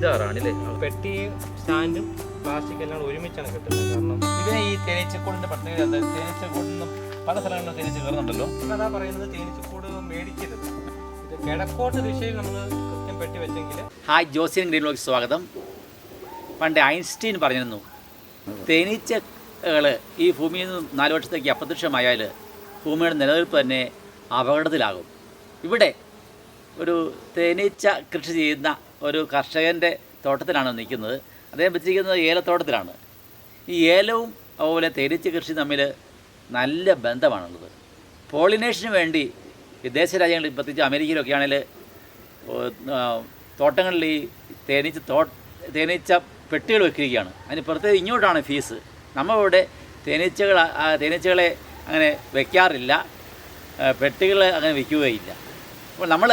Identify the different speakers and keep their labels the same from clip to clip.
Speaker 1: ഇതാറാണ് അല്ലേ
Speaker 2: പെട്ടി സ്റ്റാൻഡും പ്ലാസ്റ്റിക് എല്ലാം ഒരുമിച്ചാണ് കിട്ടുന്നത്. കാരണം
Speaker 1: ഇതിനെ ഈ തേനീച്ചക്കൂടിന്റെ പ്രത്യേകത എന്താ? തേനീച്ചക്കൂടിൽ നിന്നും പല സ്ഥലങ്ങളിലും തേനീച്ച കയറുന്നുണ്ടല്ലോ.
Speaker 2: അതാ പറയുന്നത് തേനീച്ചക്കൂട് മേടിക്കരുത്. ഇത് കിഴക്കോട്ട് ദിശയിൽ നമ്മൾ കൃത്യം പെട്ടി വെച്ചെങ്കിൽ
Speaker 3: ഹായ് ജോസിയൻ ഗ്രീനിലേക്ക് സ്വാഗതം. പണ്ട് ഐൻസ്റ്റീൻ പറഞ്ഞിരുന്നു തേനീച്ചകൾ ഈ ഭൂമിയിൽ നിന്ന് നാല് വർഷത്തേക്ക് അപ്രത്യക്ഷമായാൽ ഭൂമിയുടെ നിലനിൽപ്പ് തന്നെ അപകടത്തിലാകും. ഇവിടെ ഒരു തേനീച്ച കൃഷി ചെയ്യുന്ന ഒരു കർഷകന്റെ തോട്ടത്തിലാണ് നിൽക്കുന്നത്. അദ്ദേഹം വെച്ചിരിക്കുന്നത് ഏലത്തോട്ടത്തിലാണ്. ഈ ഏലവും അതുപോലെ തേനീച്ച കൃഷി തമ്മിൽ നല്ല ബന്ധമാണുള്ളത്. പോളിനേഷന് വേണ്ടി വിദേശ രാജ്യങ്ങളിൽ പ്രത്യേകിച്ച് അമേരിക്കയിലൊക്കെ ആണെങ്കിൽ തോട്ടങ്ങളിൽ ഈ തേനീച്ച തോ തേനീച്ച പെട്ടികൾ വെക്കുകയാണ് അതിന് പ്രത്യേകം ഇങ്ങോട്ടാണ് ഫീസ്. നമ്മളിവിടെ തേനീച്ചകൾ തേനീച്ചകളെ അങ്ങനെ വെക്കാറില്ല. പെട്ടികൾ അങ്ങനെ വിൽക്കുകയില്ല അപ്പോൾ നമ്മൾ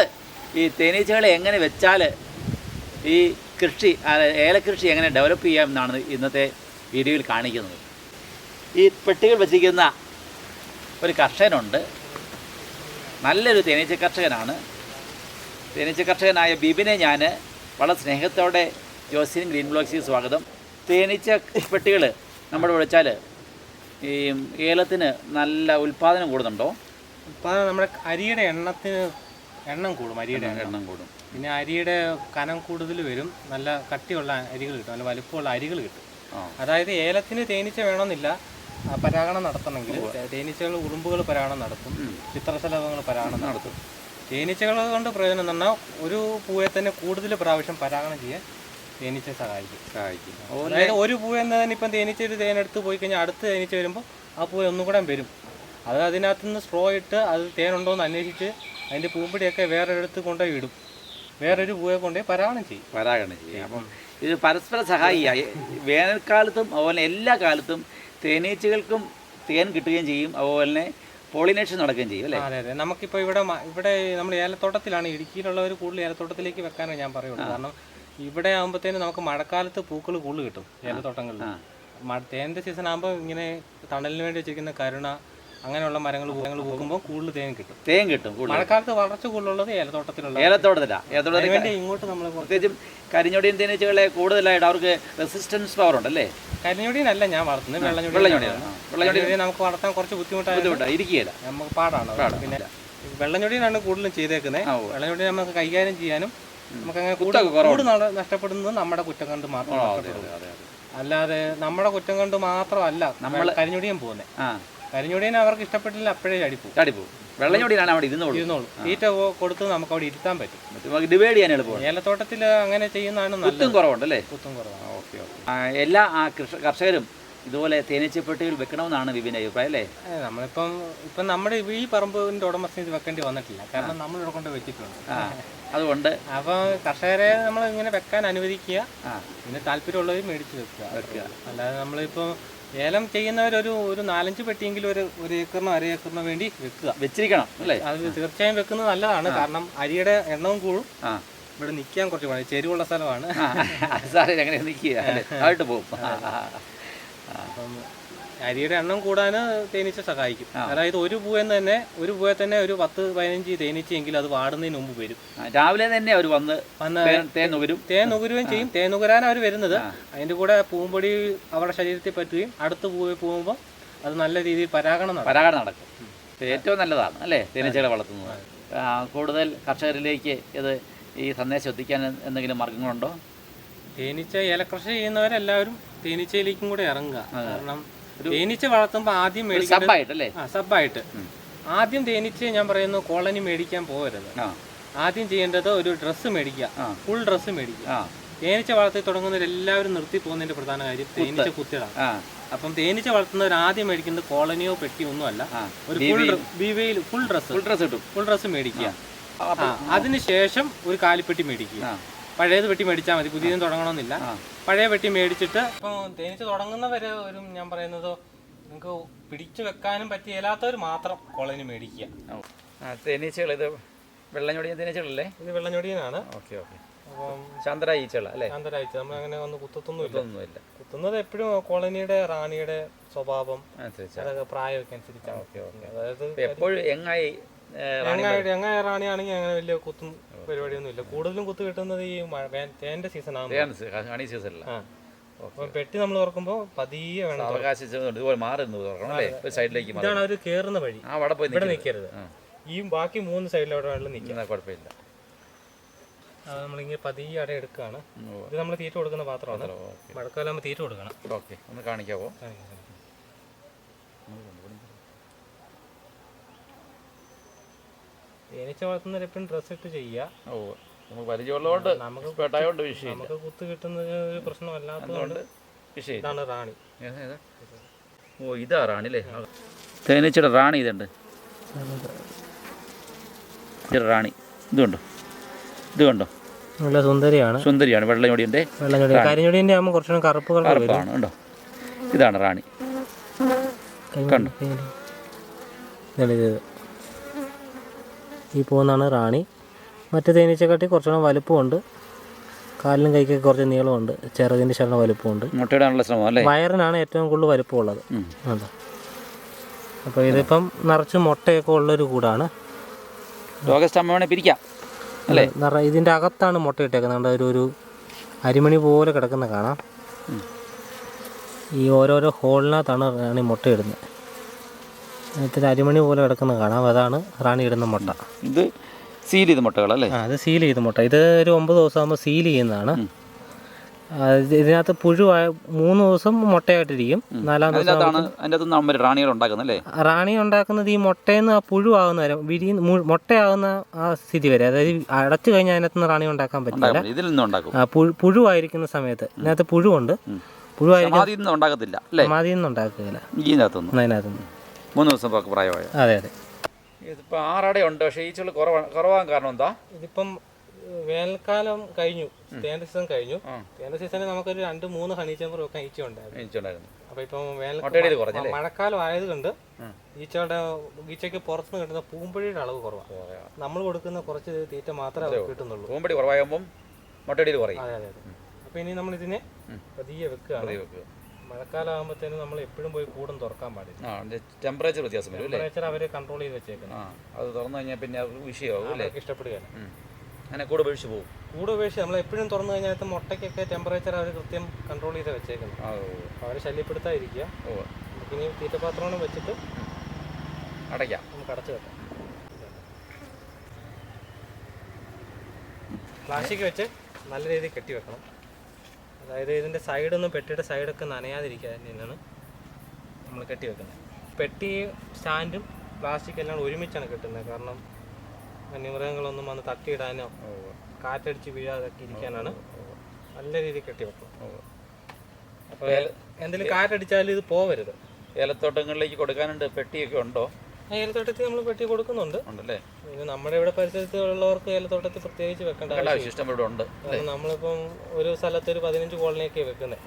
Speaker 3: ഈ തേനീച്ചകളെ എങ്ങനെ വെച്ചാൽ ഈ കൃഷി ഏലക്കൃഷി എങ്ങനെ ഡെവലപ്പ് ചെയ്യാം എന്നാണ് ഇന്നത്തെ വീഡിയോയിൽ കാണിക്കുന്നത്. ഈ പെട്ടികൾ വച്ചിരിക്കുന്ന ഒരു കർഷകനുണ്ട്. നല്ലൊരു തേനീച്ച കർഷകനാണ്. തേനീച്ച കർഷകനായ ബിബിനെ ഞാൻ വളരെ സ്നേഹത്തോടെ ജോസിൻ ഗ്രീൻ ബ്ലോക്സിൽ സ്വാഗതം. തേനീച്ച പെട്ടികൾ നമ്മൾ വിളിച്ചാൽ ഈ ഏലത്തിന് നല്ല ഉൽപ്പാദനം കൂടുന്നുണ്ടോ?
Speaker 2: ഉൽപ്പാദനം നമ്മുടെ അരിയുടെ എണ്ണത്തിന് എണ്ണം കൂടും അരിയുടെ എണ്ണം.
Speaker 3: എണ്ണം കൂടും.
Speaker 2: പിന്നെ അരിയുടെ കനം കൂടുതൽ വരും. നല്ല കട്ടിയുള്ള അരികൾ കിട്ടും. നല്ല വലുപ്പമുള്ള അരികൾ കിട്ടും. അതായത് ഏലത്തിന് തേനീച്ച വേണമെന്നില്ല. പരാഗണം നടത്തണമെങ്കിൽ തേനീച്ചകൾ ഉറുമ്പുകൾ പരാഗണം നടത്തും. ചിത്രശലഭങ്ങൾ പരാഗണം നടത്തും. തേനീച്ചകൾ കൊണ്ട് പ്രയോജനം എന്ന് പറഞ്ഞാൽ ഒരു പൂവെ തന്നെ കൂടുതൽ പ്രാവശ്യം പരാഗണം ചെയ്യാൻ തേനീച്ച സഹായിക്കും.
Speaker 3: സഹായിക്കും.
Speaker 2: അതായത് ഒരു പൂവ് എന്നതിന് ഇപ്പം തേനീച്ച ഒരു തേനെടുത്ത് പോയി കഴിഞ്ഞാൽ അടുത്ത തേനീച്ച വരുമ്പോൾ ആ പൂവ് ഒന്നും കൂടെ വരും. അത് അതിനകത്ത് നിന്ന് സ്ട്രോ ഇട്ട് അത് തേനുണ്ടോ എന്ന് അന്വേഷിച്ച് അതിന്റെ പൂമ്പിടിയൊക്കെ വേറൊരിടത്ത് കൊണ്ടുപോയി ഇടും. വേറൊരു പൂവെ കൊണ്ട് പരാഗണം ചെയ്യും.
Speaker 3: പരാഗണം ചെയ്യും. അപ്പം ഇത് പരസ്പര സഹായിയായി വേനൽക്കാലത്തും അതുപോലെ എല്ലാ കാലത്തും തേനീച്ചകൾക്കും തേൻ കിട്ടുകയും ചെയ്യും. അതുപോലെ തന്നെ പോളിനേഷൻ നടക്കുകയും ചെയ്യും അല്ലേ?
Speaker 2: അതെ അതെ. നമുക്കിപ്പോൾ ഇവിടെ ഇവിടെ നമ്മൾ ഏലത്തോട്ടത്തിലാണ്. ഇടുക്കിയിലുള്ളവർ കൂടുതൽ ഏലത്തോട്ടത്തിലേക്ക് വെക്കാനാണ് ഞാൻ പറയുള്ളൂ. കാരണം ഇവിടെ ആകുമ്പോഴത്തേനും നമുക്ക് മഴക്കാലത്ത് പൂക്കൾ കൂടുതൽ കിട്ടും ഏലത്തോട്ടങ്ങളിൽ. തേന്റെ സീസൺ ആകുമ്പോൾ ഇങ്ങനെ തണലിന് വേണ്ടി വെച്ചിരിക്കുന്ന കരുണ അങ്ങനെയുള്ള മരങ്ങൾ മരങ്ങൾ പോകുമ്പോൾ കൂടുതൽ തേൻ കിട്ടും.
Speaker 3: തേൻ കിട്ടും കൂടുതൽ.
Speaker 2: മഴക്കാലത്ത് വളർച്ച കൂടുതലുള്ളത് ഏലത്തോട്ടത്തിലുള്ള
Speaker 3: ഏലത്തോട്ടത്തിലാണ് ഏലത്തോട്ടത്തിൽ
Speaker 2: ഇങ്ങോട്ട് നമ്മൾ
Speaker 3: പ്രത്യേകിച്ചും കരിഞ്ഞൊടിയൻ തേനീച്ചകളെ കൂടുതലായിട്ട് അവർക്ക് റെസിസ്റ്റൻസ് പവർ ഉണ്ടല്ലേ?
Speaker 2: കരിഞ്ഞൊടിയനല്ല ഞാൻ വളർത്തുന്നത് വെള്ളഞ്ഞൊടി
Speaker 3: വെള്ളഞ്ഞൊടിയാണ്. വെള്ളഞ്ഞൊടി
Speaker 2: നമുക്ക് വളർത്താൻ കുറച്ച് ബുദ്ധിമുട്ടായിട്ട്
Speaker 3: ബുദ്ധിമുട്ടാണ് ഇരിക്കുകയില്ല.
Speaker 2: നമുക്ക് പാടാണ്. പിന്നെ വെള്ളഞ്ഞൊടിയാണ് കൂടുതലും ചെയ്തേക്കുന്നത് വെള്ളഞ്ഞൊടി നമുക്ക് കൈകാര്യം ചെയ്യാനും നമുക്കങ്ങനെ അങ്ങനെ
Speaker 3: കുത്തൊക്കെ
Speaker 2: കൂട് നട- നഷ്ടപ്പെടുന്നത് നമ്മുടെ കുറ്റം കണ്ട് മാത്രം അല്ലാതെ നമ്മുടെ കുറ്റം കൊണ്ട് മാത്രമല്ല നമ്മൾ കരിഞ്ഞൊടിയും പോകുന്നത് കരിഞ്ഞൊടിയനെ അവർക്ക് ഇഷ്ടപ്പെട്ടില്ല അപ്പോഴേ ചടിപ്പോ
Speaker 3: ചാടിപ്പോവും വെള്ളഞ്ഞൊടിയിലാണ് അവിടെ ഇരുന്നോളൂ
Speaker 2: ഇരുന്നോളൂ തീറ്റ കൊ- കൊടുത്ത് നമുക്ക് അവിടെ ഇരുത്താൻ പറ്റും.
Speaker 3: നമുക്ക് ഡിവൈഡ് ചെയ്യാൻ എളുപ്പമാണ്.
Speaker 2: ഏലത്തോട്ടത്തിൽ അങ്ങനെ ചെയ്യുന്നതാണ്
Speaker 3: കുത്തും
Speaker 2: കുറവുണ്ട്
Speaker 3: കുറവുണ്ടല്ലേ?
Speaker 2: കുത്തും കുറവാണ്.
Speaker 3: Okay okay. എല്ലാ കർഷകരും ഇതുപോലെ തേനീച്ചപ്പെട്ടികൾ വെക്കണമെന്നാണ് വിപിന്റെ അഭിപ്രായം അല്ലേ?
Speaker 2: നമ്മളിപ്പം ഇപ്പം നമ്മുടെ ഈ പറമ്പിന്റെ ഉടമസ്ഥ ഇത് വെക്കേണ്ടി വന്നിട്ടില്ല. കാരണം നമ്മൾ ഇവിടെ കൊണ്ട് വെച്ചിട്ടുണ്ട്.
Speaker 3: അതുകൊണ്ട്.
Speaker 2: അപ്പോൾ കർഷകരെ നമ്മൾ ഇങ്ങനെ വെക്കാൻ അനുവദിക്കുക. പിന്നെ താല്പര്യമുള്ളവർ മേടിച്ച് വെക്കുക. വെക്കുക. അല്ലാതെ നമ്മളിപ്പോൾ ഏലം ചെയ്യുന്നവരൊരു ഒരു നാലഞ്ച് പെട്ടിയെങ്കിലും ഒരു ഒരു ഏക്കറിനോ അര ഏക്കറിനോ വേണ്ടി വെക്കുക.
Speaker 3: വെച്ചിരിക്കണം അല്ലേ?
Speaker 2: അത് തീർച്ചയായും വെക്കുന്നത് നല്ലതാണ്. കാരണം അരിയുടെ എണ്ണവും കൂടും. ഇവിടെ നിൽക്കാൻ കുറച്ച് പണി. ചെരുവുള്ള സ്ഥലമാണ്.
Speaker 3: സാറേ എങ്ങനെ നിൽക്കുക ആയിട്ട് പോകും.
Speaker 2: അപ്പം അരിയുടെ എണ്ണം കൂടാൻ തേനീച്ച സഹായിക്കും. അതായത് ഒരു പൂവെന്ന് തന്നെ ഒരു പൂവെ തന്നെ ഒരു പത്ത് പതിനഞ്ച് തേനീച്ചെങ്കിൽ അത് വാടുന്നതിന് മുമ്പ് വരും.
Speaker 3: രാവിലെ തന്നെ അവർ വന്ന്
Speaker 2: വന്ന്
Speaker 3: തേൻ- നുകരും.
Speaker 2: തേൻ നുകരുകയും ചെയ്യും. തേൻ നുകരാൻ അവർ വരുന്നത്. അതിന്റെ കൂടെ പൂമ്പൊടി അവരുടെ ശരീരത്തിൽ പറ്റുകയും അടുത്ത പൂവിൽ പോകുമ്പോൾ അത് നല്ല രീതിയിൽ പരാഗണം നടക്കും.
Speaker 3: പരാഗണം നടക്കും. ഏറ്റവും നല്ലതാണ് അല്ലേ? തേനീച്ചകളെ വളർത്തുന്നത്. കൂടുതൽ കർഷകരിലേക്ക് ഇത് ഈ സന്ദേശം എത്തിക്കാൻ എന്തെങ്കിലും മാർഗങ്ങളുണ്ടോ?
Speaker 2: തേനീച്ച ഏലകൃഷി ചെയ്യുന്നവരെല്ലാവരും തേനീച്ചയിലേക്കും കൂടെ ഇറങ്ങുക. കാരണം തേനീച്ച വളർത്തുമ്പോൾ ആദ്യം സബായിട്ട് ആദ്യം തേനീച്ച ഞാൻ പറയുന്നു കോളനി മേടിക്കാൻ പോകരുത്. ആദ്യം ചെയ്യേണ്ടത് ഒരു ഡ്രസ്സ് മേടിക്കുക. ഫുൾ ഡ്രസ്സ് മേടിക്കുക. തേനീച്ച വളർത്തി തുടങ്ങുന്നവർ എല്ലാവരും നിർത്തി പോകുന്നതിന്റെ പ്രധാന കാര്യം തേനീച്ച
Speaker 3: കുത്തിയതാണ്.
Speaker 2: അപ്പം തേനീച്ച വളർത്തുന്നവർ ആദ്യം മേടിക്കുന്നത് കോളനിയോ പെട്ടിയോ ഒന്നുമല്ല. ഒരു ഫുൾ ബിവയിൽ. ഫുൾ ഡ്രസ്സ്
Speaker 3: ഫുൾ ഡ്രസ്സ് കിട്ടും
Speaker 2: ഫുൾ ഡ്രസ്സ് മേടിക്കുക. അതിനുശേഷം ഒരു കാലിപ്പെട്ടി മേടിക്കുക. പഴയത് വെട്ടി മേടിച്ചാൽ മതി. പുതിയതും തുടങ്ങണമെന്നില്ല. പഴയ വെട്ടി മേടിച്ചിട്ട് ഇപ്പം തേനീച്ച തുടങ്ങുന്നവരെ ഒരു ഞാൻ പറയുന്നത് നിങ്ങൾക്ക് പിടിച്ചു വെക്കാനും പറ്റിയല്ലാത്തവർ മാത്രം കോളനി മേടിക്കുക.
Speaker 3: തേനീച്ചകൾ ഇത് വെള്ളഞ്ഞൊടിയ തേനീച്ചകളല്ലേ?
Speaker 2: ഇത് വെള്ളഞ്ഞൊടിയനാണ്.
Speaker 3: Okay okay. ചന്ദ്ര ഈച്ചകൾ അല്ലേ?
Speaker 2: ശാന്തരാഴ്ച നമ്മൾ അങ്ങനെ ഒന്ന്
Speaker 3: ഇതൊന്നുമില്ല
Speaker 2: കുത്തുന്നത് എപ്പോഴും കോളനിയുടെ റാണിയുടെ സ്വഭാവം അതൊക്കെ പ്രായമൊക്കെ അനുസരിച്ചാണ്. അതായത്
Speaker 3: എപ്പോഴും എങ്ങായി
Speaker 2: എങ്ങായ റാണിയാണെങ്കിൽ അങ്ങനെ വലിയ കുത്തും പരിപാടിയൊന്നും ഇല്ല കൂടുതലും കുത്ത് കിട്ടുന്നത് ഈ തേന്റെ സീസൺ ആണ്
Speaker 3: ഹണി സീസണില്ല
Speaker 2: പെട്ടി നമ്മൾ തുറക്കുമ്പോൾ പതിയെ വേണം
Speaker 3: ഇതുപോലെ തുറക്കണം അല്ലേ? ഒരു സൈഡിലേക്ക്
Speaker 2: ഇതാണ് അവർ കേറുന്ന വഴി.
Speaker 3: ആ അവിടെ പോയി
Speaker 2: ഇവിടെ
Speaker 3: നിൽക്കരുത്.
Speaker 2: ഈ ബാക്കി മൂന്ന് സൈഡിൽ അവിടെ വെള്ളം നിൽക്കുക
Speaker 3: എന്നാ കുഴപ്പമില്ല.
Speaker 2: അത് നമ്മളിങ്ങനെ പതിയെ അട എടുക്കുകയാണ് ഇത് നമ്മൾ തീറ്റ കൊടുക്കുന്ന പാത്രമാണ്. മഴക്കാലം തീറ്റ കൊടുക്കണം.
Speaker 3: ഓക്കെ. ഒന്ന് കാണിക്കാവോ?
Speaker 2: തേനീച്ച വളർത്തുന്നവർ എപ്പോഴും ഡ്രസ് ഇട്ട് ചെയ്യുക.
Speaker 3: ഓ നമുക്ക് പരിചയമുള്ളതുകൊണ്ട്
Speaker 2: നമുക്ക്
Speaker 3: എക്സ്പേർട്ടായതുകൊണ്ട് വിഷയം
Speaker 2: നമുക്ക് കുത്ത് കിട്ടുന്നത് ഒരു പ്രശ്നമല്ലാത്തതുകൊണ്ട്
Speaker 3: വിഷയം
Speaker 2: ഇതാണ് റാണി?
Speaker 3: ഓ ഇതാ റാണി അല്ലേ? തേനീച്ചയുടെ റാണി ഇതുണ്ട്. ഇത് റാണി. ഇതുണ്ടോ ഇത് കണ്ടോ?
Speaker 2: നല്ല സുന്ദരിയാണ്.
Speaker 3: സുന്ദരിയാണ്. വെള്ളഞ്ഞൊടിയുണ്ട്.
Speaker 2: വെള്ളഞ്ഞൊടി. കരിഞ്ഞൊടിന്റെ ആകുമ്പോൾ കുറച്ചുകൂടെ കറുപ്പ്
Speaker 3: കറുപ്പാണ്. കണ്ടോ? ഇതാണ് റാണി. കണ്ടോ?
Speaker 2: ഈ പോകുന്നതാണ് റാണി. മറ്റു തേനീച്ചക്കാട്ടി കുറച്ചുകൂടെ വലുപ്പമുണ്ട്. കാലിനും കൈക്കൊക്കെ കുറച്ച് നീളമുണ്ട്. ചെറുതിന്റെ ശരണ വലുപ്പമുണ്ട്.
Speaker 3: മുട്ടയിടാനുള്ള ശ്രമം അല്ലേ?
Speaker 2: വയറിനാണ് ഏറ്റവും കൂടുതൽ വലുപ്പമുള്ളത്. അതെ. അപ്പോൾ ഇതിപ്പം നിറച്ച് മുട്ടയൊക്കെ ഉള്ളൊരു കൂടാണ്.
Speaker 3: പിരിക്കാം. അല്ലേ?
Speaker 2: നിറ ഇതിന്റെ അകത്താണ് മുട്ട ഇട്ടേക്കുന്നത്. കണ്ടോ ഒരു ഒരു അരിമണി പോലെ കിടക്കുന്ന കാണാം. ഈ ഓരോരോ ഹോളിനകത്താണ് റാണി മുട്ട ഒരു അരിമണി പോലെ കിടക്കുന്ന കാണാം. അതാണ് റാണി ഇടുന്ന മുട്ട.
Speaker 3: ഇത് സീൽ ചെയ്ത മുട്ടകളല്ലേ?
Speaker 2: ആ അത് സീൽ ചെയ്ത മുട്ട. ഇത് ഒരു ഒമ്പത് ദിവസം ആകുമ്പോൾ സീൽ ചെയ്യുന്നതാണ് ഇതിനകത്ത് പുഴുവായ മൂന്ന് ദിവസം മുട്ടയായിട്ടിരിക്കും. നാലാം ദിവസം
Speaker 3: റാണികൾ ഉണ്ടാക്കുന്നല്ലേ
Speaker 2: റാണി ഉണ്ടാക്കുന്നത് ഈ മുട്ടയിൽ നിന്ന് ആ പുഴുവാകുന്ന വരെ വിരി മുട്ടയാകുന്ന ആ സ്ഥിതി വരെ. അതായത് അടച്ചു കഴിഞ്ഞാൽ അതിനകത്ത് റാണി ഉണ്ടാക്കാൻ പറ്റില്ല.
Speaker 3: ഇതിൽ നിന്ന്
Speaker 2: പുഴു പുഴുവായിരിക്കുന്ന സമയത്ത്. ഇതിനകത്ത് പുഴുവുണ്ട്. പുഴുവായിരിക്കും
Speaker 3: ഉണ്ടാക്കത്തില്ല
Speaker 2: സമാധിയിൽ നിന്ന് ഉണ്ടാക്കുകയില്ല.
Speaker 3: ഇതിനകത്തൊന്നും.
Speaker 2: അതിനകത്ത് നിന്ന്
Speaker 3: മൂന്ന് ദിവസം പക്ക പ്രായമായ.
Speaker 2: അതെ അതെ.
Speaker 3: ഇതിപ്പോൾ ആറടയുണ്ട് ഉണ്ട് പക്ഷേ ഈച്ചകൾ കുറവാണ് കുറവാൻ കാരണം എന്താ?
Speaker 2: ഇതിപ്പം വേനൽക്കാലം കഴിഞ്ഞു. തേന്റെ സീസൺ കഴിഞ്ഞു.
Speaker 3: വേനൽ
Speaker 2: തേന്റെ സീസണിൽ നമുക്കൊരു രണ്ട് മൂന്ന് ഹണി ചേമ്പർ വെക്കാൻ ഈച്ച ഉണ്ടായിരുന്നു.
Speaker 3: ഈച്ചുണ്ടായിരുന്നു
Speaker 2: അപ്പോൾ ഇപ്പം വേനൽ
Speaker 3: മുട്ടയുടെ?
Speaker 2: മഴക്കാലം ആയതുകൊണ്ട്. ഈച്ചയുടെ ഈച്ചയ്ക്ക് പുറത്തുനിന്ന് കിട്ടുന്ന പൂമ്പൊഴിയുടെ അളവ് കുറവാണ് നമ്മൾ കൊടുക്കുന്ന കുറച്ച് തീറ്റ മാത്രമേ കിട്ടുന്നുള്ളൂ.
Speaker 3: പൂമ്പടി കുറവാകുമ്പം മുട്ടടിയിൽ കുറയും.
Speaker 2: അതെ അതെ അതെ. അപ്പോൾ ഇനി നമ്മൾ ഇതിനെ പതിയെ വെക്കുകയാണ്.
Speaker 3: പതിയെ വെക്കുക.
Speaker 2: മഴക്കാലം ആകുമ്പോഴത്തേനും നമ്മൾ എപ്പോഴും പോയി കൂടും തുറക്കാൻ പാടില്ല.
Speaker 3: ആ ടെമ്പറേച്ചർ വ്യത്യാസം വരും അല്ലേ?
Speaker 2: ടെമ്പറേച്ചർ അവർ കൺട്രോൾ ചെയ്ത് വെച്ചേക്കുന്നത്
Speaker 3: ആ അത് തുറന്നു കഴിഞ്ഞാൽ പിന്നെ അത് വിഷയമാകും അല്ലേ?
Speaker 2: അവർക്ക് ഇഷ്ടപ്പെടുകയാണ്.
Speaker 3: അങ്ങനെ കൂടെ ഉപേക്ഷിച്ച് പോകും
Speaker 2: കൂട് ഉപേക്ഷിച്ച് നമ്മൾ എപ്പോഴും തുറന്നു കഴിഞ്ഞാൽ മുട്ടയ്ക്കൊക്കെ ടെമ്പറേച്ചർ അവർ കൃത്യം കൺട്രോൾ ചെയ്ത് വെച്ചേക്കുന്നത് അവരെ ശല്യപ്പെടുത്താതിരിക്കുക.
Speaker 3: ഓ.
Speaker 2: നമുക്കിനി തീറ്റപാത്രമാണ് വെച്ചിട്ട്
Speaker 3: അടയ്ക്കാം.
Speaker 2: നമുക്ക് അടച്ചു വെക്കാം. പ്ലാസ്റ്റിക് വെച്ച് നല്ല രീതിയിൽ കെട്ടി വെക്കണം. അതായത് ഇതിന്റെ സൈഡൊന്നും പെട്ടിയുടെ സൈഡൊക്കെ നനയാതിരിക്കാനാണ് നമ്മൾ കെട്ടി വെക്കുന്നത്. പെട്ടി സ്റ്റാൻഡും പ്ലാസ്റ്റിക് എല്ലാം ഒരുമിച്ചാണ് കെട്ടുന്നത്. കാരണം വന്യമൃഗങ്ങളൊന്നും വന്ന് തട്ടിയിടാനോ കാറ്റടിച്ച് വീഴാതൊക്കെ ഇരിക്കാനാണ് നല്ല രീതിയിൽ കെട്ടി വെക്കണം അപ്പോൾ എന്തെങ്കിലും കാറ്റടിച്ചാലും ഇത് പോവരുത്.
Speaker 3: ഏലത്തോട്ടങ്ങളിലേക്ക് കൊടുക്കാനുണ്ട്. പെട്ടിയൊക്കെ ഉണ്ടോ?
Speaker 2: ഏലത്തോട്ടത്തിൽ നമ്മൾ വെട്ടി കൊടുക്കുന്നുണ്ട്.
Speaker 3: ഉണ്ടല്ലേ?
Speaker 2: പിന്നെ നമ്മുടെ ഇവിടെ പരിസരത്ത് ഉള്ളവർക്ക് ഏലത്തോട്ടത്തിൽ പ്രത്യേകിച്ച് വെക്കേണ്ട ആവശ്യം
Speaker 3: ഇവിടെ ഉണ്ട്
Speaker 2: നമ്മളിപ്പം ഒരു സ്ഥലത്ത് ഒരു പതിനഞ്ച് കോളനിയൊക്കെ വെക്കുന്നത്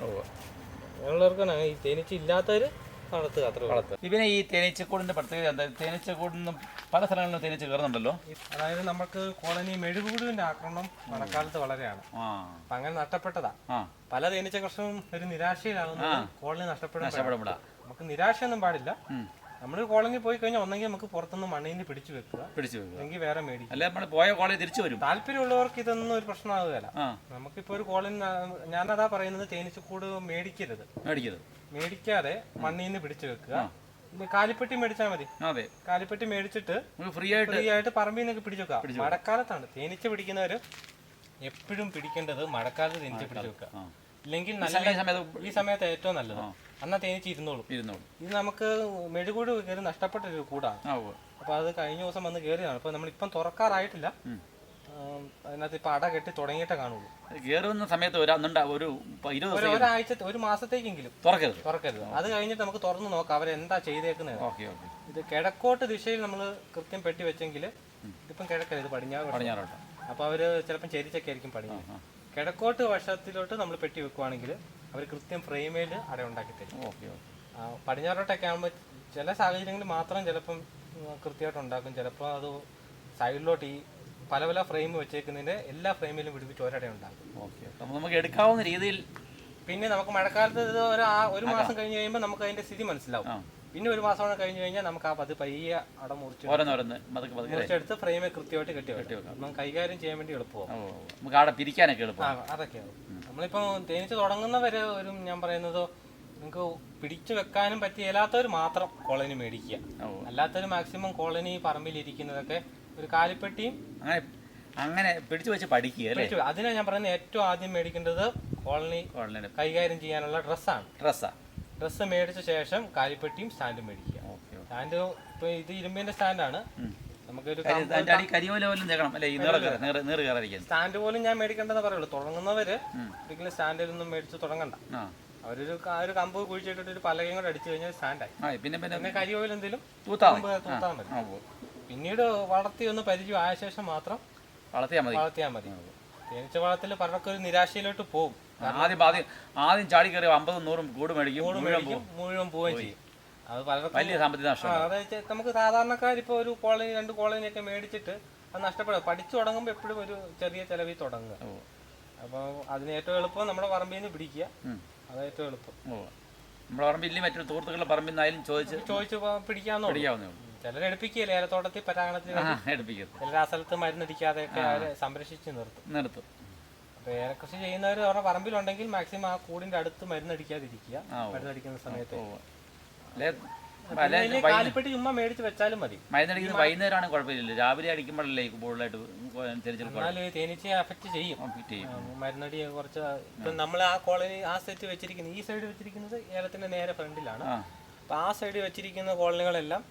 Speaker 2: അങ്ങനെയുള്ളവർക്കാണ് ഈ തേനീച്ച ഇല്ലാത്തവർ വളർത്തുക അത്ര വളർത്തുക.
Speaker 1: ഇവനെ ഈ തേനീച്ചക്കൂടിന്റെ പ്രത്യേകത എന്താ? തേനീച്ചക്കൂടിൽ പല സ്ഥലങ്ങളിലും തേനീച്ച കയറുന്നുണ്ടല്ലോ?
Speaker 2: അതായത് നമുക്ക് കോളനി മെഴുകുപുഴുവിന്റെ ആക്രമണം മഴക്കാലത്ത് വളരെയാണ്. അപ്പൊ അങ്ങനെ നഷ്ടപ്പെട്ടതാ. പല തേനീച്ച കർഷകരും ഒരു നിരാശയിലാവുന്നത് കോളനി
Speaker 3: നഷ്ടപ്പെടാൻ
Speaker 2: നമുക്ക് നിരാശയൊന്നും പാടില്ല. നമ്മളൊരു കോളനി പോയി കഴിഞ്ഞാൽ ഒന്നെങ്കിൽ നമുക്ക് പുറത്തുനിന്ന് മണ്ണിന് പിടിച്ചു വെക്കുക.
Speaker 3: പിടിച്ചു വെക്കുക.
Speaker 2: അല്ലെങ്കിൽ വേറെ മേടി
Speaker 3: അല്ലെ നമ്മൾ പോയ കോളേജ് തിരിച്ചു വരും.
Speaker 2: താല്പര്യമുള്ളവർക്ക് ഇതൊന്നും ഒരു പ്രശ്നമാകുകയല്ല. നമുക്കിപ്പോ ഒരു കോളേജ് ഞാൻ ഞാനതാ പറയുന്നത് തേനീച്ചക്കൂട് മേടിക്കരുത്.
Speaker 3: മേടിക്കരുത്.
Speaker 2: മേടിക്കാതെ മണ്ണിൽ നിന്ന് പിടിച്ചു വെക്കുക. കാലിപ്പെട്ടി മേടിച്ചാൽ മതി.
Speaker 3: അതെ.
Speaker 2: കാലിപ്പെട്ടി മേടിച്ചിട്ട്
Speaker 3: ഫ്രീ ആയിട്ട്
Speaker 2: ഫ്രീ ആയിട്ട് പറമ്പിൽ നിന്നൊക്കെ പിടിച്ചു വെക്കുക. മഴക്കാലത്താണ്. തേനീച്ച പിടിക്കുന്നവര് എപ്പോഴും പിടിക്കേണ്ടത് മഴക്കാലത്ത് തേനീച്ച പിടിച്ചു വെക്കുക. ഇല്ലെങ്കിൽ നല്ല ഈ സമയത്ത് ഏറ്റവും നല്ലത്. അന്നാ തേനീച്ച ഇരുന്നോളും.
Speaker 3: ഇരുന്നോളൂ.
Speaker 2: ഇത് നമുക്ക് മെഴുകൂട് കയറി നഷ്ടപ്പെട്ട ഒരു കൂടാണ് അപ്പൊ അത് കഴിഞ്ഞ ദിവസം വന്ന് കയറിയതാണ് അപ്പൊ നമ്മളിപ്പം തുറക്കാറായിട്ടില്ല. അതിനകത്ത് ഇപ്പൊ അട കെട്ടി തുടങ്ങിയിട്ടേ കാണുള്ളൂ.
Speaker 3: കയറുന്ന സമയത്ത് ഒരു ഇരുപത്
Speaker 2: ഒരാഴ്ച ഒരു മാസത്തേക്കെങ്കിലും.
Speaker 3: തുറക്കരുത്.
Speaker 2: തുറക്കരുത്. അത് കഴിഞ്ഞിട്ട് നമുക്ക് തുറന്ന് നോക്കാം. അവരെന്താ ചെയ്തേക്കുന്നത് ഇത് കിഴക്കോട്ട് ദിശയിൽ നമ്മൾ കൃത്യം പെട്ടി വെച്ചെങ്കിൽ ഇപ്പം കിഴക്കരുത് പടിഞ്ഞാറ്.
Speaker 3: പടിഞ്ഞാറോട്ട്
Speaker 2: അവർ അവർ ചിലപ്പം ചെരിച്ചൊക്കെ ആയിരിക്കും പടിഞ്ഞത്
Speaker 3: ആ.
Speaker 2: കിഴക്കോട്ട് വശത്തിലോട്ട് നമ്മൾ പെട്ടി വെക്കുവാണെങ്കിൽ അവർ കൃത്യം ഫ്രെയിമേൽ അട ഉണ്ടാക്കി തരും.
Speaker 3: Okay okay.
Speaker 2: പടിഞ്ഞാറോട്ടൊക്കെ ആകുമ്പോൾ ചില സാഹചര്യങ്ങളിൽ മാത്രം ചിലപ്പം കൃത്യമായിട്ട് ഉണ്ടാക്കും. ചിലപ്പോൾ അത് സൈഡിലോട്ട് ഈ പല പല ഫ്രെയിം വെച്ചേക്കുന്നതിന്റെ എല്ലാ ഫ്രെയിമിലും പിടിപ്പിച്ച് ഒരട ഉണ്ടാക്കും.
Speaker 3: ഓക്കെ അപ്പോൾ നമുക്ക് എടുക്കാവുന്ന രീതിയിൽ
Speaker 2: പിന്നെ നമുക്ക് മഴക്കാലത്ത് ഇത് ഒരു ആ- ഒരു മാസം കഴിഞ്ഞ് കഴിയുമ്പോൾ നമുക്ക് അതിന്റെ സ്ഥിതി മനസ്സിലാവും. പിന്നെ ഒരു മാസം കൂടെ കഴിഞ്ഞ് കഴിഞ്ഞാൽ നമുക്ക് ആ പത് പയ്യെ അട മുറിച്ച്
Speaker 3: ഓരോന്നോരോന്ന് പതുക്കെ പതുക്കെ.
Speaker 2: മുറിച്ചെടുത്ത് ഫ്രെയിമെ കൃത്യമായിട്ട് കെട്ടി കെട്ടി വെക്കാം നമുക്ക് കൈകാര്യം ചെയ്യാൻ വേണ്ടി എളുപ്പമാവും.
Speaker 3: നമുക്ക് അവിടെ പിരിക്കാനൊക്കെ എളുപ്പം
Speaker 2: അതൊക്കെയാണ് അതൊക്കെയാവും. നമ്മളിപ്പോൾ തേനീച്ച തുടങ്ങുന്നവരെ ഒരു ഞാൻ പറയുന്നത് നിങ്ങൾക്ക് പിടിച്ചു വെക്കാനും പറ്റിയില്ലാത്തവർ മാത്രം കോളനി മേടിക്കുക. അല്ലാത്തവർ മാക്സിമം കോളനി പറമ്പിലിരിക്കുന്നതൊക്കെ ഒരു കാലിപ്പെട്ടിയും
Speaker 3: അങ്ങനെ അങ്ങനെ പിടിച്ചു വെച്ച് പഠിക്കുക
Speaker 2: അതിനാണ് അതിനാ ഞാൻ പറയുന്നത് ഏറ്റവും ആദ്യം മേടിക്കേണ്ടത് കോളനി കൈകാര്യം ചെയ്യാനുള്ള ഡ്രസ്സാണ്
Speaker 3: ഡ്രസ്സാ
Speaker 2: ഡ്രസ്സ് മേടിച്ച ശേഷം കാലിപ്പെട്ടിയും സ്റ്റാൻഡും മേടിക്കുക. സ്റ്റാൻഡ് ഇപ്പൊ ഇത് ഇരുമ്പിന്റെ സ്റ്റാൻഡാണ്. നമുക്കൊരു സ്റ്റാൻഡ് പോലും ഞാൻ മേടിക്കേണ്ടെന്ന് പറയുള്ളൂ. തുടങ്ങുന്നവര് ഒരിക്കലും സ്റ്റാൻഡിലൊന്നും മേടിച്ച് തുടങ്ങണ്ട. അവരൊരു ഒരു കമ്പ് കുഴിച്ചിട്ടിട്ട് ഒരു പലകയും കൂടെ അടിച്ചു കഴിഞ്ഞാൽ സ്റ്റാൻഡായി.
Speaker 3: പിന്നെ പിന്നെ
Speaker 2: കരിയോയിൽ എന്തെങ്കിലും തൂത്താൽ മതി. പിന്നീട് വളർത്തി ഒന്ന് പരിചയം ആയ ശേഷം മാത്രം
Speaker 3: വളർത്തിയാൽ മതി.
Speaker 2: വളർത്തിയാൽ മതി. തേനീച്ച വളത്തിൽ പലർക്കൊരു നിരാശയിലോട്ട് പോകും
Speaker 3: ആദ്യം ആദ്യം ആദ്യം ചാടി കയറി അമ്പതും നൂറും കൂട് മേടിക്കും മുഴുവൻ
Speaker 2: മുഴുവൻ പോവുകയും ചെയ്യും. അത് പലർക്കും
Speaker 3: വലിയ സാമ്പത്തിക നഷ്ടം
Speaker 2: അതായത് നമുക്ക് സാധാരണക്കാർ ഇപ്പോൾ ഒരു കോളനി രണ്ട് കോളനി ഒക്കെ മേടിച്ചിട്ട് അത് നഷ്ടപ്പെടും. പഠിച്ചു തുടങ്ങുമ്പോൾ എപ്പോഴും ഒരു ചെറിയ ചെലവിൽ തുടങ്ങുക. അപ്പോൾ അതിന് ഏറ്റവും എളുപ്പം നമ്മുടെ പറമ്പിൽ നിന്ന് പിടിക്കുക.
Speaker 3: ഉം.
Speaker 2: ഏറ്റവും എളുപ്പം.
Speaker 3: നമ്മുടെ പറമ്പില്ലേ മറ്റൊരു സുഹൃത്തുക്കളുടെ പറമ്പിൽ നിന്നായാലും ചോദിച്ച്
Speaker 2: ചോദിച്ചു
Speaker 3: പിടിക്കാവുന്ന പിടിക്കാവുന്നേ
Speaker 2: ചിലർ എടുപ്പിക്കുകയില്ല? ഏലത്തോട്ടത്തിൽ പരാഗണത്തിൽ
Speaker 3: ആ എടുപ്പിക്കരുത്.
Speaker 2: ചിലർ ആ സ്ഥലത്ത് മരുന്നടിക്കാതെ അവരെ സംരക്ഷിച്ച് നിർത്തും.
Speaker 3: നിർത്തും.
Speaker 2: അപ്പോൾ കൃഷി ചെയ്യുന്നവർ അവരുടെ പറമ്പിലുണ്ടെങ്കിൽ മാക്സിമം ആ കൂടിന്റെ അടുത്ത് മരുന്നടിക്കാതിരിക്കുക. മരുന്നടിക്കുന്ന സമയത്ത്. കാലിപ്പെട്ടി ചുമ്മാ മേടിച്ച് വെച്ചാലും മതി.
Speaker 3: വൈകുന്നേരമാണ് കുഴപ്പമില്ല രാവിലെ അടിക്കുമ്പോഴല്ലേ ബോളായിട്ട് കൂടുതലായിട്ട്
Speaker 2: തേനീച്ച അഫക്റ്റ് ചെയ്യും. മരുന്നടി കുറച്ച് ഇപ്പം നമ്മൾ ആ കോളനി ആ സെറ്റ് വെച്ചിരിക്കുന്നത് ഈ സൈഡ് വെച്ചിരിക്കുന്നത് ഏലത്തിന്റെ നേരെ ഫ്രണ്ടിലാണ്. അപ്പൊ ആ സൈഡ് വെച്ചിരിക്കുന്ന കോളനികളെല്ലാം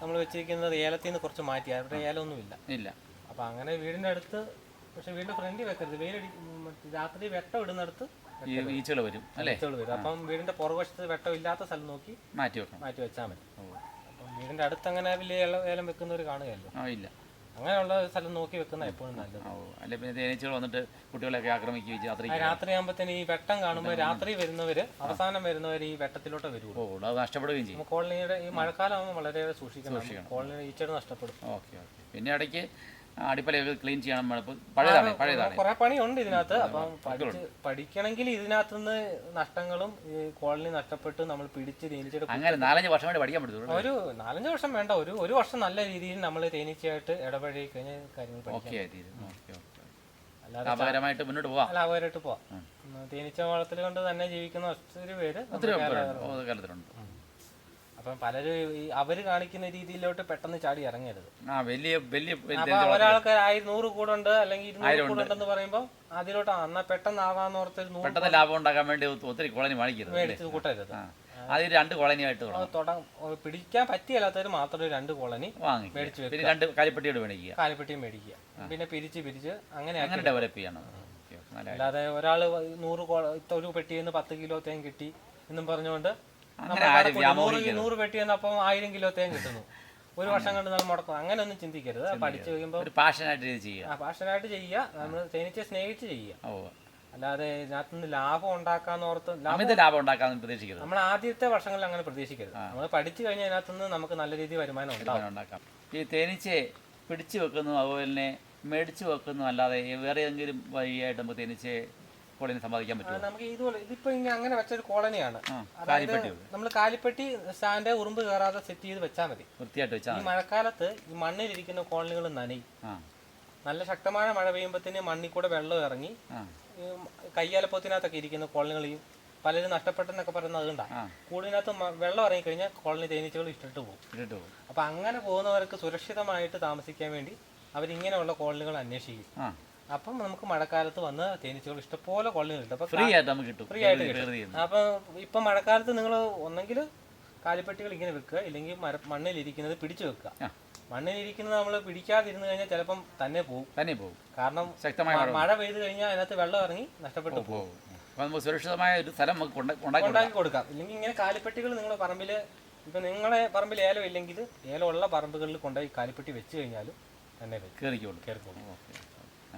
Speaker 2: നമ്മൾ വെച്ചിരിക്കുന്നത് ഏലത്തിൽ നിന്ന് കുറച്ച് മാറ്റി. അവരുടെ ഏലമൊന്നുമില്ല.
Speaker 3: ഇല്ല.
Speaker 2: അപ്പൊ അങ്ങനെ വീടിന്റെ അടുത്ത് പക്ഷെ വീടിന്റെ ഫ്രണ്ടിൽ വെക്കരുത്. വെയിലടി രാത്രി വെട്ടം ഇടുന്നിടത്ത്
Speaker 3: ഈ ഈച്ചകൾ വരും അല്ലേ?
Speaker 2: വെച്ചോൾ വരും. അപ്പം വീടിന്റെ പുറകുവശത്ത് വെട്ടം ഇല്ലാത്ത സ്ഥലം നോക്കി
Speaker 3: മാറ്റി വെക്കണം.
Speaker 2: മാറ്റി വെച്ചാൽ മതി. അപ്പം വീടിന്റെ അടുത്ത് അങ്ങനെ വലിയ ഏലം വെക്കുന്നവർ കാണുകയല്ലോ?
Speaker 3: ആ ഇല്ല.
Speaker 2: അങ്ങനെയുള്ള സ്ഥലം നോക്കി വെക്കുന്ന എപ്പോഴും നല്ലത്.
Speaker 3: അല്ലെ പിന്നെ തേനീച്ചകൾ വന്നിട്ട് കുട്ടികളെയൊക്കെ ആക്രമിക്കുകയും രാത്രി
Speaker 2: രാത്രി ആകുമ്പോഴത്തേന് ഈ വെട്ടം കാണുമ്പോൾ രാത്രി വരുന്നവര് അവസാനം വരുന്നവർ ഈ വെട്ടത്തിലോട്ട് വരുള്ളൂ
Speaker 3: അത് നഷ്ടപ്പെടുകയും ചെയ്യും.
Speaker 2: കോളനിയുടെ ഈ മഴക്കാലം ആകുമ്പോൾ വളരെ സൂക്ഷിക്കണം. കോളനിയുടെ ഈച്ചകൾ നഷ്ടപ്പെടും.
Speaker 3: Okay okay. പിന്നെ ഇടയ്ക്ക് അടിപ്പലയൊക്കെ ക്ലീൻ ചെയ്യണം പഴയതാണ് പഴയതാണ്.
Speaker 2: കുറെ പണിയുണ്ട് ഇതിനകത്ത്. അപ്പം പഠിച്ച് പഠിക്കണമെങ്കിൽ ഇതിനകത്ത് നിന്ന് നഷ്ടങ്ങളും ഈ കോളനി നഷ്ടപ്പെട്ട് നമ്മൾ പിടിച്ച് തേനീച്ചയുടെ
Speaker 3: അങ്ങനെ നാലഞ്ച് വർഷം വേണ്ടി പഠിക്കാൻ പറ്റും
Speaker 2: ഒരു നാലഞ്ച് വർഷം വേണ്ട ഒരു ഒരു വർഷം നല്ല രീതിയിൽ നമ്മൾ തേനീച്ചയായിട്ട് ഇടപഴകി കഴിഞ്ഞ കാര്യങ്ങൾ
Speaker 3: ഓക്കെ ലാഭകരമായിട്ട് മുന്നോട്ട് പോവാം.
Speaker 2: ലാഭകരമായിട്ട് പോവാം. തേനീച്ച വളത്തിൽ കൊണ്ട് തന്നെ ജീവിക്കുന്ന ഒത്തിരി പേര്
Speaker 3: ഒത്തിരി കാലത്തിലുണ്ട്.
Speaker 2: അപ്പം പലരും ഈ അവർ കാണിക്കുന്ന രീതിയിലോട്ട് പെട്ടെന്ന് ചാടി ഇറങ്ങരുത്.
Speaker 3: ആ വലിയ വലിയ
Speaker 2: അപ്പൊ ഒരാൾക്ക് ആയിരം നൂറ് കൂടുണ്ട് അല്ലെങ്കിൽ ഇരുന്നൂറ് കൂടുണ്ടെന്ന് പറയുമ്പോൾ അതിലോട്ട് എന്നാ പെട്ടെന്ന് ആവാന്ന് ഓർത്ത് ഒരു നൂറ്
Speaker 3: പെട്ടെന്ന് ലാഭം ഉണ്ടാക്കാൻ വേണ്ടി ഒത്തിരി കോളനി വാങ്ങിക്കരുത്?
Speaker 2: മേടിച്ച് കൂട്ടരുത്.
Speaker 3: അത് രണ്ട് കോളനിയായിട്ട് തുടങ്ങും
Speaker 2: പിടിക്കാൻ പറ്റിയല്ലാത്തവർ മാത്രം രണ്ട് കോളനി
Speaker 3: വാങ്ങി
Speaker 2: മേടിച്ച്
Speaker 3: പിന്നെ രണ്ട് കാലിപ്പെട്ടിയോട് മേടിക്കുക.
Speaker 2: കാലിപ്പെട്ടിയും മേടിക്കുക. പിന്നെ പിരിച്ച് പിരിച്ച് അങ്ങനെ
Speaker 3: അങ്ങനെ ഡെവലപ്പ് ചെയ്യണം.
Speaker 2: അല്ലാതെ ഒരാൾ നൂറ് ഒരു പെട്ടിയിൽ നിന്ന് പത്ത് കിലോ തേൻ കിട്ടി എന്നും പറഞ്ഞുകൊണ്ട് നൂറ് നൂറ് പെട്ടി അപ്പം ആയിരം കിലോ തേൻ കിട്ടുന്നു. ഒരു വർഷം കൊണ്ട് നമ്മൾ മുടക്കും. അങ്ങനെ ഒന്നും ചിന്തിക്കരുത്. പഠിച്ചു കഴിയുമ്പോൾ
Speaker 3: പാഷനായിട്ട് ചെയ്യുക.
Speaker 2: പാഷനായിട്ട് ചെയ്യുക. നമ്മൾ തേനിച്ച് സ്നേഹിച്ച് ചെയ്യുക. അല്ലാതെ ഇതിനകത്തുനിന്ന് ലാഭം ഉണ്ടാക്കാന്ന് ഓർത്ത് ലാഭം
Speaker 3: അമിത ലാഭം ഉണ്ടാക്കാൻ പ്രതീക്ഷിക്കരുത്.
Speaker 2: നമ്മൾ ആദ്യത്തെ വർഷങ്ങളിൽ അങ്ങനെ പ്രതീക്ഷിക്കരുത്. നമ്മൾ പഠിച്ചു കഴിഞ്ഞാൽ അതിനകത്തുനിന്ന് നമുക്ക് നല്ല രീതിയിൽ വരുമാനം
Speaker 3: ഉണ്ടാക്കാം. ഈ തേനീച്ചയെ പിടിച്ചു വെക്കുന്നു അതുപോലെ തന്നെ മേടിച്ചു വെക്കുന്നു അല്ലാതെ വേറെ ഏതെങ്കിലും വഴിയായിട്ട് നമുക്ക് തേനീച്ചയെ കോളനി സമ്പാദിക്കാൻ പറ്റും
Speaker 2: നമുക്ക് ഇതുപോലെ ഇതിപ്പോ ഇങ്ങനെ അങ്ങനെ വെച്ചൊരു കോളനിയാണ്.
Speaker 3: കാലിപ്പെട്ടി.
Speaker 2: നമ്മൾ കാലിപ്പെട്ടി സ്റ്റാൻഡ് ഉറുമ്പ് കയറാതെ സെറ്റ് ചെയ്ത് വെച്ചാൽ മതി.
Speaker 3: വൃത്തിയായിട്ട്
Speaker 2: ഈ
Speaker 3: വെച്ചാൽ
Speaker 2: മഴക്കാലത്ത് ഈ മണ്ണിലിരിക്കുന്ന കോളനികൾ നനയും. നല്ല ശക്തമായ മഴ പെയ്യുമ്പോഴത്തേന് മണ്ണിൽ കൂടെ വെള്ളം ഇറങ്ങി കയ്യാലപ്പത്തിനകത്തൊക്കെ ഇരിക്കുന്ന കോളനികൾ ഈ പലരും നഷ്ടപ്പെട്ടെന്നൊക്കെ പറയുന്നത് അതുകൊണ്ടാ. കൂടിനകത്ത് വെള്ളം ഇറങ്ങി കഴിഞ്ഞാൽ കോളനി തേനീച്ചകൾ ഇട്ടിട്ട് പോകും.
Speaker 3: ഇട്ടിട്ട് പോകും.
Speaker 2: അപ്പൊ അങ്ങനെ പോകുന്നവർക്ക് സുരക്ഷിതമായിട്ട് താമസിക്കാൻ വേണ്ടി അവരിങ്ങനെയുള്ള കോളനികൾ അന്വേഷിക്കും. അപ്പം നമുക്ക് മഴക്കാലത്ത് വന്ന് തേനീച്ചകൾ ഇഷ്ടപോലെ കോളനികൾ കിട്ടും അപ്പൊ
Speaker 3: ഫ്രീ ആയിട്ട് നമുക്ക് കിട്ടും.
Speaker 2: ഫ്രീ ആയിട്ട്
Speaker 3: കിട്ടും.
Speaker 2: അപ്പൊ ഇപ്പം മഴക്കാലത്ത് നിങ്ങൾ ഒന്നെങ്കിൽ കാലിപ്പെട്ടികൾ ഇങ്ങനെ വെക്കുക ഇല്ലെങ്കിൽ മര മണ്ണിലിരിക്കുന്നത് പിടിച്ചു വെക്കുക. മണ്ണിലിരിക്കുന്നത് നമ്മൾ പിടിക്കാതിരുന്ന് കഴിഞ്ഞാൽ ചിലപ്പം തന്നെ പോകും
Speaker 3: തന്നെ പോകും
Speaker 2: കാരണം
Speaker 3: ശക്തമായ
Speaker 2: മഴ പെയ്ത് കഴിഞ്ഞാൽ അതിനകത്ത് വെള്ളം ഇറങ്ങി നഷ്ടപ്പെട്ടു പോകും.
Speaker 3: നമുക്ക് സുരക്ഷിതമായ ഒരു സ്ഥലം നമുക്ക് ഉണ്ടാക്കി കൊടുക്കാം.
Speaker 2: ഇല്ലെങ്കിൽ ഇങ്ങനെ കാലിപ്പെട്ടികൾ നിങ്ങൾ പറമ്പിൽ ഇപ്പൊ നിങ്ങളെ പറമ്പിൽ ഏലം ഇല്ലെങ്കിൽ ഏലമുള്ള പറമ്പുകളിൽ കൊണ്ടുപോയി കാലിപ്പെട്ടി വെച്ച് കഴിഞ്ഞാലും തന്നെ
Speaker 3: കയറിക്കോളും
Speaker 2: കയറിക്കോളും
Speaker 3: ഓക്കെ.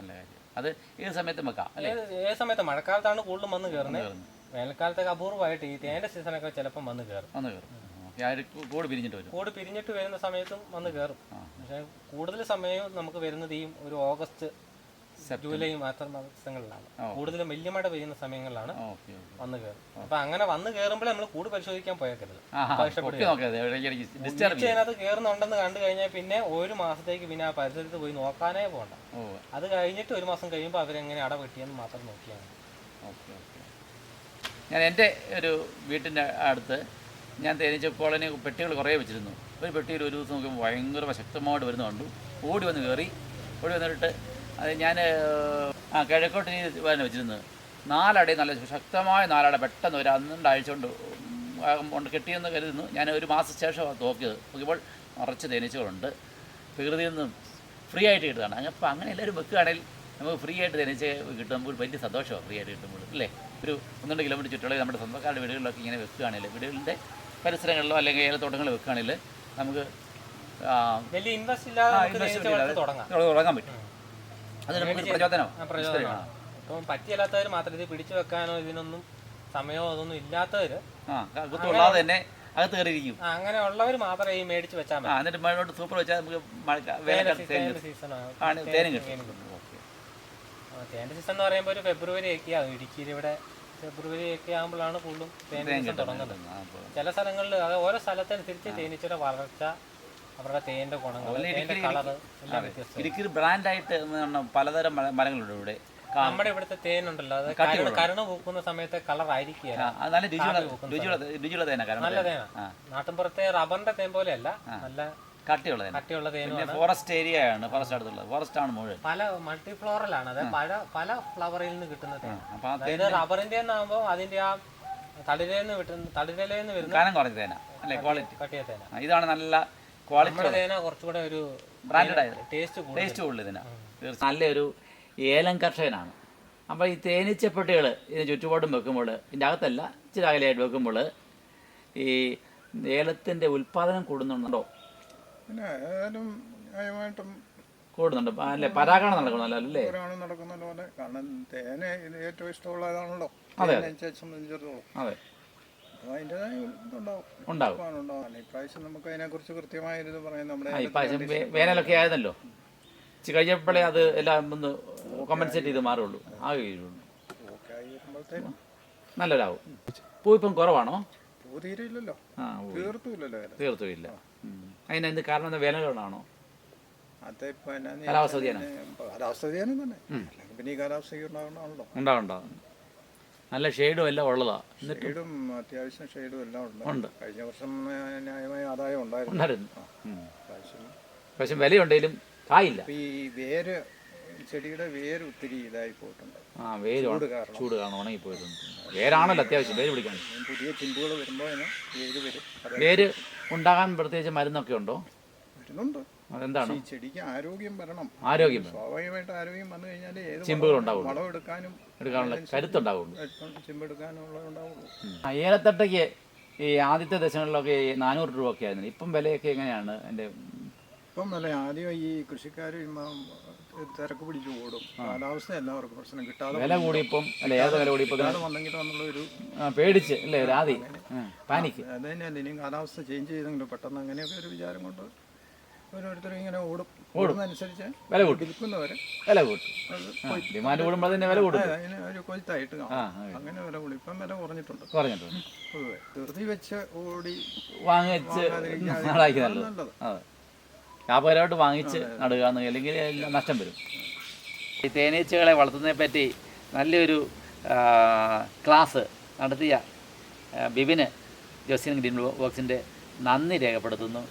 Speaker 3: നല്ല കാര്യം. അത് ഏത് സമയത്തും വെക്കാം അല്ലേ?
Speaker 2: ഏത് സമയത്ത് മഴക്കാലത്താണ് കൂടുതലും വന്ന് കയറുന്നത്
Speaker 3: വേനൽക്കാലത്തെ
Speaker 2: വേനൽക്കാലത്തൊക്കെ അപൂർവമായിട്ട് ഈ തേന്റെ സീസണൊക്കെ ചിലപ്പം വന്ന് കയറും
Speaker 3: വന്ന് കയറും കൂട് പിരിഞ്ഞിട്ട് വരും.
Speaker 2: കൂട് പിരിഞ്ഞിട്ട് വരുന്ന സമയത്തും വന്ന് കയറും. പക്ഷെ കൂടുതൽ സമയവും നമുക്ക് വരുന്നത് ഈ ഒരു ഓഗസ്റ്റ് ജൂലൈ മാസം മാസങ്ങളിലാണ് കൂടുതലും വലിയ മഴ പെയ്യുന്ന സമയങ്ങളിലാണ് വന്ന് കയറും അപ്പൊ അങ്ങനെ വന്ന് കയറുമ്പോൾ നമ്മൾ കൂട് പരിശോധിക്കാൻ പോയേക്കരുത്. അതിനകത്ത് കയറുന്നുണ്ടെന്ന് കണ്ടു കഴിഞ്ഞാൽ പിന്നെ ഒരു മാസത്തേക്ക് പിന്നെ ആ പരിസരത്ത് പോയി നോക്കാനേ പോകണ്ട അത് കഴിഞ്ഞിട്ട് ഒരു മാസം കഴിയുമ്പോൾ അവരെങ്ങനെ അട വെട്ടിയെന്ന് മാത്രം നോക്കിയാൽ മതി
Speaker 3: ഞാൻ എന്റെ ഒരു വീട്ടിന്റെ അടുത്ത് ഞാൻ തേനീച്ച കോളനി പെട്ടികൾ കുറേ വെച്ചിരുന്നു. ഒരു പെട്ടിയിൽ ഒരു ദിവസം നോക്കുമ്പോൾ ഭയങ്കര ശക്തമായിട്ട് വരുന്ന കണ്ടു ഓടി വന്ന് കയറി. ഓടി വന്നിട്ട് അത് ഞാൻ ആ കിഴക്കോട്ട് നീ വന്ന് വെച്ചിരുന്നത് നാലടി നല്ല ശക്തമായ നാലട പെട്ടെന്ന് ഒരു അന്നുണ്ടാഴ്ച കൊണ്ട് കൊണ്ട് കെട്ടിയെന്ന് കരുതുന്നു. ഞാൻ ഒരു മാസം ശേഷമാണ് നോക്കിയത്. നോക്കിയപ്പോൾ നിറച്ച് തേനീച്ചകളുണ്ട്. പ്രകൃതിയിൽ നിന്നും ഫ്രീ ആയിട്ട് കിട്ടുകയാണ് അങ്ങനെ അപ്പോൾ അങ്ങനെ എല്ലാവരും വെക്കുകയാണെങ്കിൽ നമുക്ക് ഫ്രീ ആയിട്ട് തേനീച്ച കിട്ടുമ്പോൾ വലിയ സന്തോഷമാണ് ഫ്രീ ആയിട്ട് കിട്ടുമ്പോൾ അല്ലേ? ഒരു ഒന്ന് രണ്ട് കിലോമീറ്റർ ചുറ്റുള്ള നമ്മുടെ സ്വന്തക്കാരുടെ വീടുകളിലൊക്കെ ഇങ്ങനെ വെക്കുകയാണെങ്കിൽ വീടുകളുടെ പരിസരങ്ങളിലോ അല്ലെങ്കിൽ ഏലത്തോട്ടങ്ങളിലോ വെക്കുകയാണെങ്കിൽ നമുക്ക്
Speaker 2: വലിയ ഇൻവെസ്റ്റ് ഇല്ലാതെ
Speaker 3: തുടങ്ങാൻ പറ്റും. അത്
Speaker 2: മേടിച്ച്
Speaker 3: പ്രചോദനമാണ്
Speaker 2: ഇപ്പം പറ്റിയല്ലാത്തവർ മാത്രം ഇത് പിടിച്ചു വെക്കാനോ ഇതിനൊന്നും സമയമോ അതൊന്നും ഇല്ലാത്തവര്
Speaker 3: ആ കുത്തുകൊള്ളാതെ തന്നെ അകത്ത് കയറിയിരിക്കും.
Speaker 2: അങ്ങനെയുള്ളവർ മാത്രമേ ഈ മേടിച്ച് വെച്ചാൽ മതി.
Speaker 3: എന്നിട്ട് മഴയോട്ട് സൂപ്പർ വെച്ചാൽ നമുക്ക് മഴ
Speaker 2: സീസണാണ്
Speaker 3: തേനും കിട്ടും.
Speaker 2: തേന്റെ സീസൺ എന്ന് പറയുമ്പോൾ ഒരു ഫെബ്രുവരി ഒക്കെ ആകും ഇടുക്കിയിൽ ഇവിടെ. ഫെബ്രുവരി ഒക്കെ ആകുമ്പോഴാണ് കൂടുതലും തേൻ സീസൺ തുടങ്ങുന്നത്. ചില സ്ഥലങ്ങളിൽ അത് ഓരോ സ്ഥലത്തനുസരിച്ച് തേനീച്ചയുടെ വളർച്ച അവരുടെ തേന്റെ ഗുണങ്ങൾ
Speaker 3: ഇടുക്കി-
Speaker 2: കളറ് എല്ലാം വ്യത്യസ്തം
Speaker 3: ഇടുക്കിയിൽ ബ്രാൻഡായിട്ട് പലതരം മര- മരങ്ങളുണ്ട് ഇവിടെ.
Speaker 2: നമ്മുടെ ഇവിടുത്തെ തേനുണ്ടല്ലോ. അത് കരണ പൂക്കുന്ന സമയത്ത് കളർ ആയിരിക്കുകയല്ല
Speaker 3: ആ, നല്ല രുചിയുള്ള
Speaker 2: നല്ല തേനാ നാട്ടിൻപുറത്തെ റബ്ബറിന്റെ തേൻ പോലെയല്ല. നല്ല
Speaker 3: കട്ടിയുള്ള
Speaker 2: കട്ടിയുള്ള
Speaker 3: പിന്നെ ഫോറസ്റ്റ് ഏരിയ ആണ് ഫോറസ്റ്റ് അടുത്തുള്ളത്. ഫോറസ്റ്റ് ആണ് മുഴുവൻ.
Speaker 2: പല മൾട്ടി ഫ്ലോറലാണ് അത് പല പല ഫ്ലവറിൽ നിന്ന് കിട്ടുന്ന തേൻ. അതായത് റബ്ബറിന്റെ ആകുമ്പോൾ അതിന്റെ ആ തളിരേന്ന് വിട്ടുന്ന തളിരേന്ന് വരുന്ന
Speaker 3: കനം കുറഞ്ഞ തേന. അല്ലേ ക്വാളിറ്റി
Speaker 2: കട്ടിയ തേന.
Speaker 3: ഇതാണ് നല്ല ക്വാളിറ്റി
Speaker 2: കുറച്ചുകൂടെ ഒരു
Speaker 3: ബ്രാൻഡഡ് ആയത്.
Speaker 2: ടേസ്റ്റ് കൂടുതൽ.
Speaker 3: ടേസ്റ്റ് കൂടുതൽ ഇതിനാ. നല്ലൊരു ഏലം കർഷകനാണ്. അപ്പോൾ ഈ തേനീച്ചപ്പെട്ടികൾ ഇതിന് ചുറ്റുപാടും വെക്കുമ്പോൾ ഇതിന്റെ അകത്തല്ല ഇച്ചിരി അകലെയായിട്ട് വെക്കുമ്പോൾ ഈ ഏലത്തിന്റെ ഉൽപ്പാദനം കൂടുന്നുണ്ടോ?
Speaker 4: പിന്നെ ഏതായാലും ന്യായമായിട്ടും
Speaker 3: കൂടുന്നുണ്ട്. അല്ലെ? പരാഗണം നടക്കണമല്ലോ അല്ലേ?
Speaker 4: ഒരാണ് നടക്കുന്ന പോലെ കാരണം തേനെ ഏറ്റവും ഇഷ്ടമുള്ളതാണല്ലോ
Speaker 3: അതെ,
Speaker 4: സംബന്ധിച്ചിടത്തോളം.
Speaker 3: അതെ. ഉണ്ടാവും.
Speaker 4: ഇപ്രാവശ്യം നമുക്ക് അതിനെക്കുറിച്ച് കൃത്യമായൊരിത് പറയാം നമ്മുടെ
Speaker 3: വേനലൊക്കെ ആയതല്ലോ. കഴിഞ്ഞപ്പോഴേ അത് എല്ലാം ഒന്ന് കോമ്പൻസേറ്റ് ചെയ്ത് മാറുള്ളൂ. ആ കഴിയുള്ളൂ നല്ലൊരാവും പൂ ഇപ്പം കുറവാണോ?
Speaker 4: പൂ തീർത്തുമില്ലല്ലോ വില
Speaker 3: തീർത്തും ഇല്ല. ഉം. അതിന് എന്ത് കാരണം എന്താ വേനൽ കൊണ്ടാണോ? കാലാവസ്ഥ
Speaker 4: കാലാവസ്ഥ വ്യതിയാനം തന്നെ. പിന്നെ ഈ കാലാവസ്ഥയ്ക്ക് ഉണ്ടാകണമല്ലോ
Speaker 3: ഉണ്ടാവും നല്ല ഷെയ്ഡും എല്ലാം ഉള്ളതാ. എന്നിട്ട്
Speaker 4: ഷെയ്ഡും അത്യാവശ്യം ഷെയ്ഡും എല്ലാം ഉണ്ട്.
Speaker 3: ഉണ്ട്.
Speaker 4: കഴിഞ്ഞ വർഷം ന്യായമായ ആദായം ഉണ്ടായിരുന്നു.
Speaker 3: ഉണ്ടായിരുന്നു. പക്ഷെ വിലയുണ്ടെങ്കിലും കായില്ല.
Speaker 4: ഈ വേര് ചെടിയുടെ വേര് ഒത്തിരി ഇതായി പോയിട്ടുണ്ട്.
Speaker 3: ആ വേര്
Speaker 4: ചൂട് കാരണം.
Speaker 3: ചൂട് കാരണം ഉണങ്ങിപ്പോയിട്ടുണ്ട്. വേരാണല്ലോ അത്യാവശ്യം വേര് പിടിക്കാൻ.
Speaker 4: പുതിയ ചിമ്പുകൾ വരുമ്പോൾ വേര് വരും.
Speaker 3: വേര് ഉണ്ടാകാൻ പ്രത്യേകിച്ച് മരുന്നൊക്കെ ഉണ്ടോ?
Speaker 4: വരുന്നുണ്ട്
Speaker 3: അതെന്താണ്?
Speaker 4: ഈ ചെടിക്ക് ആരോഗ്യം വരണം.
Speaker 3: ആരോഗ്യം.
Speaker 4: സ്വാഭാവികമായിട്ട് ആരോഗ്യം വന്നു കഴിഞ്ഞാൽ ഏത്
Speaker 3: ചിമ്പുകൾ ഉണ്ടാവുള്ളൂ.
Speaker 4: വളം എടുക്കാനും
Speaker 3: എടുക്കാനുള്ള കരുത്തുണ്ടാവുള്ളൂ
Speaker 4: ചിമ്പെടുക്കാനുള്ള ഉണ്ടാവുള്ളൂ.
Speaker 3: ഏലത്തട്ടയ്ക്ക് ഈ ആദ്യത്തെ ദശകളിലൊക്കെ നാനൂറ് രൂപ ഒക്കെ ആയിരുന്നു. ഇപ്പം വിലയൊക്കെ എങ്ങനെയാണ് എന്റെ
Speaker 4: ഇപ്പം വില ആദ്യം ഈ കൃഷിക്കാർ തിരക്ക് പിടിച്ച് ഓടും കാലാവസ്ഥ എല്ലാവർക്കും പ്രശ്നം. കിട്ടാതെ
Speaker 3: വില കൂടി കൂടിയപ്പം അല്ല ഏത് വില കൂടി
Speaker 4: കിട്ടാതെ വന്നെങ്കിലോ എന്നുള്ള ഒരു
Speaker 3: പേടിച്ച് അല്ലേ ആദ്യം ആദി പാനിക്ക്.
Speaker 4: അത് തന്നെയല്ല ഇനിയും കാലാവസ്ഥ ചേഞ്ച് ചെയ്തെങ്കിലും പെട്ടെന്ന് അങ്ങനെയൊക്കെ ഒരു വിചാരം കൊണ്ട് ഓരോരുത്തരും ഇങ്ങനെ ഓടും. ഓടുന്നതനുസരിച്ച്
Speaker 3: വില കൂട്ടും.
Speaker 4: വിൽക്കുന്നവരെ
Speaker 3: വില കൂട്ടും. ഡിമാൻഡ് കൂടുമ്പോൾ തന്നെ വില കൂട്ടും.
Speaker 4: അതിന് ഒരു കൊയ്ത്തായിട്ട് അങ്ങനെ വില കൂടി. ഇപ്പം വില കുറഞ്ഞിട്ടുണ്ട്.
Speaker 3: പറഞ്ഞിട്ടുണ്ട്
Speaker 4: പൊതുവെ ധൃതി വെച്ച് ഓടി
Speaker 3: വാങ്ങിച്ച് നല്ലത്. വാങ്ങിച്ച് നടുക അല്ലെങ്കിൽ നഷ്ടം വരും. ഈ തേനീച്ചകളെ വളർത്തുന്നതിനെ പറ്റി നല്ലൊരു ക്ലാസ് നടത്തിയ ബിബിന് ജോസിൻ ഗ്രീൻ ബോക്സിന്റെ നന്ദി രേഖപ്പെടുത്തുന്നു.